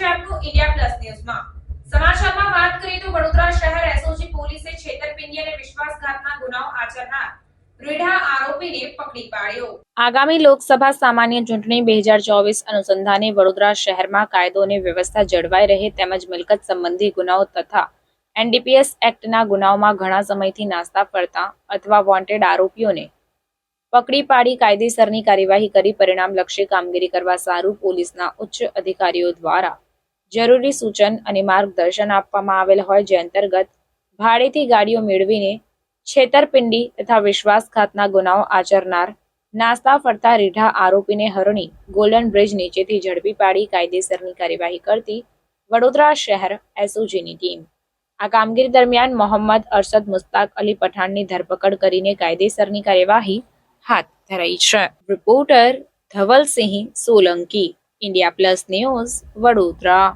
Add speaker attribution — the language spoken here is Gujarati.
Speaker 1: સ્વાગત ઇન્ડિયા પ્લસ ન્યૂઝમાં. સમાચારમાં વાત કરીએ તો વડોદરા શહેર એસઓજી પોલીસે છેતરપિંડી અને વિશ્વાસઘાતના ગુનાઓ આચરનાર આગામી લોકસભા સામાન્ય ચૂંટણી બે હજાર ચોવીસ અનુસંધાને વડોદરા શહેરમાં કાયદો અને વ્યવસ્થા જળવાઈ રહે તેમજ મિલકત સંબંધી ગુનાઓ તથા એનડીપીએસ એક્ટના ગુનાઓમાં ઘણા સમયથી નાસ્તા ફરતા અથવા વોન્ટેડ આરોપીઓને પકડી પાડી કાયદેસરની કાર્યવાહી કરી પરિણામ પરિણામલક્ષી કામગીરી કરવા સારું પોલીસના ઉચ્ચ અધિકારીઓ દ્વારા જરૂરી સૂચન અને માર્ગદર્શન આપવામાં આવેલ હોય જે અંતર્ગત ભાડેથી ગાડીઓ મેળવીને છેતરપિંડી તથા વિશ્વાસઘાતના ગુનાઓ આચરનાર નાસ્તા ફરતા રીઢા આરોપીને હરણી ગોલ્ડન બ્રિજ નીચેથી ઝડપી પાડી કાયદેસરની કાર્યવાહી કરતી વડોદરા શહેર એસઓજીની ટીમ. આ કામગીરી દરમિયાન મોહમ્મદ અરશદ મુસ્તાક અલી પઠાણની ધરપકડ કરીને કાયદેસરની કાર્યવાહી હાથ ધરાઈ છે. Reporter Dhavalsinh Solanki, India Plus News, Vadodara.